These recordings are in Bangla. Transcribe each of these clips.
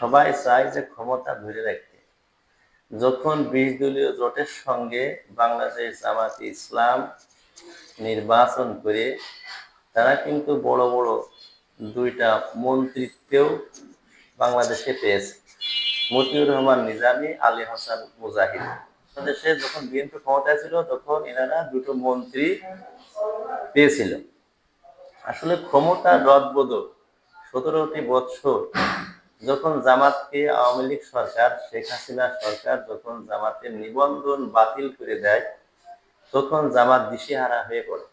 সবাই চায় যে ক্ষমতা ধরে রাখতে। যখন বিশ দলীয় জোটের সঙ্গে বাংলাদেশ, জামাতে, ইসলাম নির্বাচন করে, তারা কিন্তু বড় বড় দুইটা মন্ত্রিত্বেও বাংলাদেশে পেয়েছে। মতিউর রহমান নিজামী, আলী হাসান মুজাহিদ। বাংলাদেশে যখন বিএনপি ক্ষমতায় ছিল, তখন এনারা দুটো মন্ত্রী পেয়েছিল। আসলে ক্ষমতা রদবদল সতেরোটি বৎসর যখন জামাতকে আওয়ামী লীগ সরকার, শেখ হাসিনা সরকার যখন জামাতের নিবন্ধন বাতিল করে দেয়, তখন জামাত দিশেহারা হয়ে পড়ে।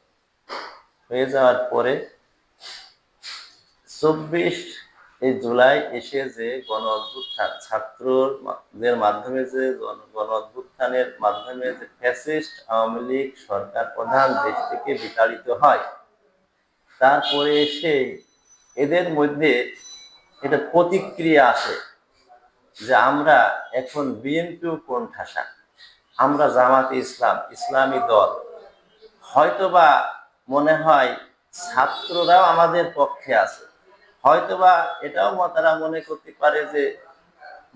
হয়ে যাওয়ার পরে চব্বিশ এই জুলাই এসে যে গণ অভ্যুত্থান ছাত্রদের মাধ্যমে যে গণ অভ্যুত্থানের মাধ্যমে যে ফ্যাসিস্ট আওয়ামী লীগ সরকার প্রধান দেশ থেকে বিতাড়িত হয়, তারপরে এসে এদের মধ্যে এটা প্রতিক্রিয়া আসে যে আমরা এখন বিএনপিও কোন ঠাসা আমরা জামাতে ইসলাম, ইসলামী দল। হয়তোবা মনে হয় ছাত্ররাও আমাদের পক্ষে আছে। হয়তোবা এটাও তারা মনে করতে পারে যে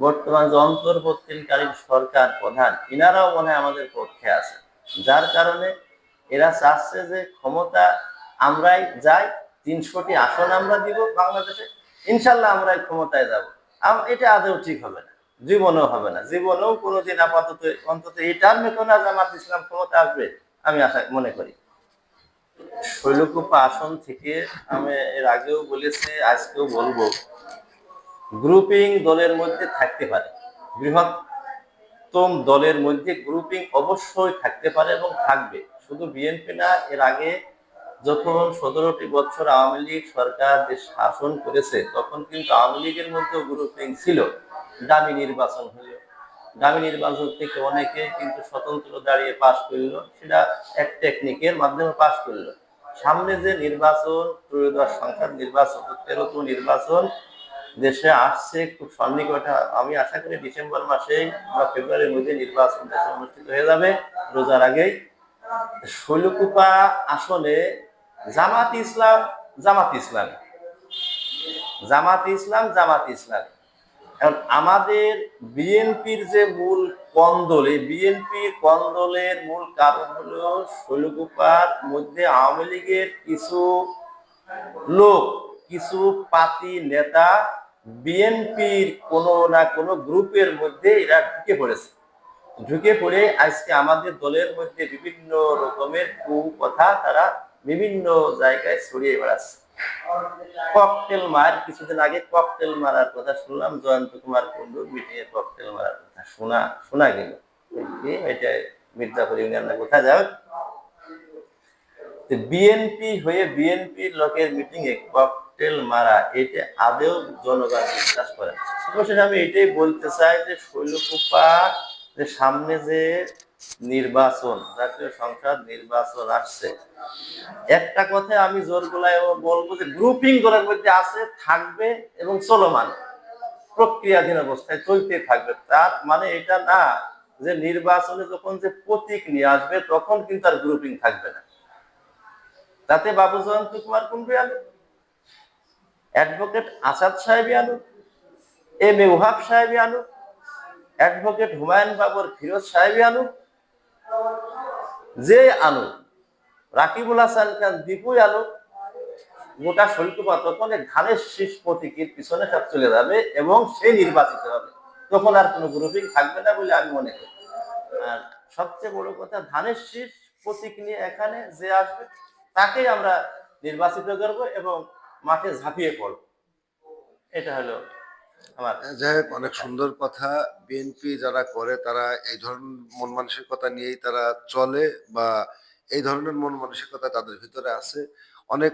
বর্তমান যে অন্তর্বর্তীকালীন সরকার প্রধান, ইনারাও মনে হয় আমাদের পক্ষে আছে। যার কারণে এরা চাচ্ছে যে ক্ষমতা আমরাই যাই, তিনশোটি আসন আমরা দিব বাংলাদেশে। ইনশাল্লাহ আমরাই ক্ষমতায় যাব। এটা আদৌ ঠিক হবে না। জীবনেও হবে না। জীবনেও কোনোদিন আপাতত অন্তত এই টার্মে তো না জামাত ইসলাম ক্ষমতা আসবে, আমি আশা, মনে করি। শৈলকুপা আসন থেকে আমি এর আগেও বলেছি, আজকেও বলব গ্রুপিং দলের মধ্যে থাকতে পারে। বৃহত্তম দলের মধ্যে গ্রুপিং অবশ্যই থাকতে পারে এবং থাকবে। শুধু বিএনপি না, এর আগে যখন সতেরোটি বছর আওয়ামী লীগ সরকার দেশ শাসন করেছে, তখন কিন্তু আওয়ামী লীগের মধ্যেও গ্রুপিং ছিল। দামি নির্বাচন হলো। দামি নির্বাচন থেকে অনেকে কিন্তু স্বতন্ত্র দাঁড়িয়ে পাশ করল। সেটা এক টেকনিকের মাধ্যমে পাশ করল। সামনে যে নির্বাচন, ত্রয়োদশ সংসদ নির্বাচন, তেরোতম নির্বাচন, দেশে আসছে খুব সন্নিকটে। আমি আশা করি ডিসেম্বর মাসেই বা ফেব্রুয়ারির মধ্যে নির্বাচন দেশে অনুষ্ঠিত হয়ে যাবে। রোজার আগেই। শৈলকুপা আসনে জামাত ইসলাম জামাত ইসলাম। জামাত ইসলাম জামাত ইসলাম। এখন আমাদের বিএনপির যে মূল কন্দল, এই বিএনপি কন্দলের মূল কারণ হলো শৈলকুপার মধ্যে আওয়ামী লীগের কিছু লোক, কিছু পাতি নেতা বিএনপির কোনো না কোনো গ্রুপের মধ্যে এরা ঢুকে পড়েছে। ঢুকে পড়ে আজকে আমাদের দলের মধ্যে বিভিন্ন রকমের কথা তারা বিভিন্ন জায়গায় ছড়িয়ে বেড়াচ্ছে। ককটেল মার, কিছুদিন আগে ককটেল মারার কথা শুনলাম, জয়ন্ত কুমার কুণ্ডুর মিটিং এ ককটেল মারার কথা। শোনা শোনা গেল। এটা মির্জাপুর ইউনিয়নের কোথায় যাও বিএনপি হয়ে বিএনপির লোকের মিটিং এ ককটেল মারা এটা আদেও জনগণ বিশ্বাস করে আমি এটাই বলতে চাই যে শৈলকুপা, যে সামনে যে নির্বাচন, জাতীয় সংসদ নির্বাচন আসছে। একটা কথা আমি জোর গলায় বলব যে গ্রুপিং দলের মধ্যে আছে, থাকবে এবং চলমান। প্রক্রিয়াধীন অবস্থায় চলতে থাকবে। তার মানে এটা না, যে নির্বাচনে যখন যে প্রতীক নিয়ে আসবে, তখন কিন্তু আর গ্রুপিং থাকবে না। তাতে বাবু জয়ন্ত কুমার কুন্ডু আলো অ্যাডভোকেট আসাদ সাহেবই আলো এম এ ওহাব সাহেবই আলো অ্যাডভোকেট হুমায়ুন বাবুর ফিরোজ সাহেবই আলো যে আলো, রাকিবুল হাসান খান দীপুই আলো, গোটা শৈলকুপা তখন ধানের শীষ প্রতীকের পিছনে সব চলে যাবে এবং সে নির্বাচিত হবে। তখন আর কোনো গ্রুপিং থাকবে না বলে আমি মনে করি। আর সবচেয়ে বড় কথা ধানের শীষ প্রতীক নিয়ে এখানে যে আসবে, তাকেই আমরা নির্বাচিত করব এবং মাঠে ঝাঁপিয়ে পড়ব। এটা হলো যাই অনেক সুন্দর কথা। বিএনপি যারা করে, তারা এই ধরনের মন মানসিকতা নিয়েই তারা চলে বা এই ধরনের মন মানসিকতা তাদের ভিতরে আছে। অনেক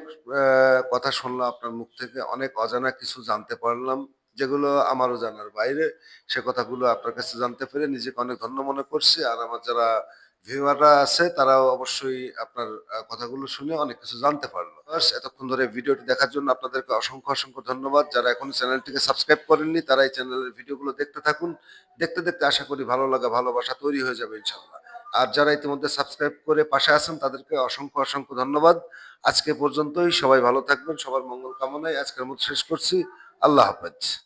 কথা শুনলাম আপনার মুখ থেকে, অনেক অজানা কিছু জানতে পারলাম, যেগুলো আমারও জানার বাইরে। সে কথাগুলো আপনার কাছে জানতে পেরে নিজেকে অনেক ধন্য মনে করছি। আর আমার যারা ভিউয়াররা আছে, তারাও অবশ্যই আপনার কথাগুলো শুনে অনেক কিছু জানতে পারল। এতক্ষণ ধরে ভিডিওটি দেখার জন্য আপনাদেরকে অসংখ্য অসংখ্য ধন্যবাদ। যারা এখন চ্যানেলটিকে সাবস্ক্রাইব করেননি তারা এই চ্যানেলের ভিডিওগুলো দেখতে থাকুন। দেখতে দেখতে আশা করি ভালো লাগা, ভালোবাসা তৈরি হয়ে যাবে ইনশাল্লাহ আর যারা ইতিমধ্যে সাবস্ক্রাইব করে পাশে আছেন, তাদেরকে অসংখ্য অসংখ্য ধন্যবাদ। আজকে পর্যন্তই, সবাই ভালো থাকবেন, সবার মঙ্গল কামনায় আজকের মতো শেষ করছি। আল্লাহ হাফেজ।